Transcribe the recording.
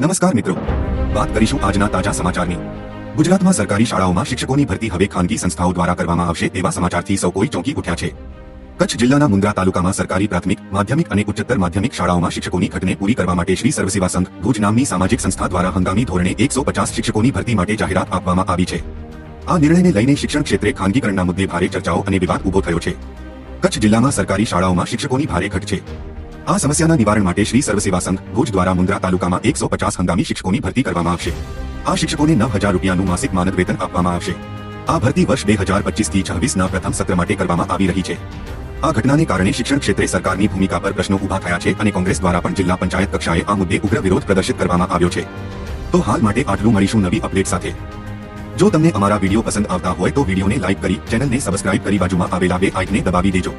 નમસ્કાર મિત્રો. વાત કરીશું આજના તાજા સમાચારની. ગુજરાતમાં સરકારી શાળાઓમાં શિક્ષકોની ભરતી હવે ખાનગી સંસ્થાઓ દ્વારા કરવામાં આવશે એવા સમાચારથી સૌ કોઈ ચોંકી ઉઠ્યા છે. કચ્છ જિલ્લાના મુન્દ્રા તાલુકામાં સરકારી પ્રાથમિક, માધ્યમિક અને ઉચ્ચતર માધ્યમિક શાળાઓમાં શિક્ષકોની ઘટને પૂરી કરવા માટે શ્રી સર્વસેવા સંઘ, ભુજ નામની સામાજિક સંસ્થા દ્વારા હંગામી ધોરણે એકસો પચાસ શિક્ષકોની ભરતી માટે જાહેરાત આપવામાં આવી છે. આ નિર્ણયને લઈને શિક્ષણ ક્ષેત્રે ખાનગીકરણના મુદ્દે ભારે ચર્ચાઓ અને વિવાદ ઊભો થયો છે. કચ્છ જિલ્લામાં સરકારી શાળાઓમાં શિક્ષકોની ભારે ઘટ છે. આ સમસ્યાના નિવારણ માટે શ્રી સર્વસેવા સંઘ ભુજ દ્વારા મુન્દ્રા તાલુકામાં એકસો પચાસ હંગામી શિક્ષકોની ભરતી કરવામાં આવશે. આ શિક્ષકોને નવ હજાર રૂપિયાનું માસિક માનદ વેતન આપવામાં આવશે. આ ભરતી વર્ષ બે હજાર પચીસ છવ્વીસ છવ્વીસના પ્રથમ સત્ર માટે કરવામાં આવી રહી છે. આ ઘટનાને કારણે શિક્ષણ ક્ષેત્રે સરકારની ભૂમિકા પર પ્રશ્નો ઊભા થયા છે અને કોંગ્રેસ દ્વારા પણ જિલ્લા પંચાયત કક્ષાએ આ મુદ્દે ઉગ્ર વિરોધ પ્રદર્શિત કરવામાં આવ્યો છે. તો હાલ માટે આટલું મળીશું નવી અપડેટ સાથે. જો તમને અમારા વીડિયો પસંદ આવતા હોય તો વિડીયોને લાઇક કરી, ચેનલને સબસ્ક્રાઇબ કરી બાજુમાં આવેલા બે આઇકને દબાવી દેજો.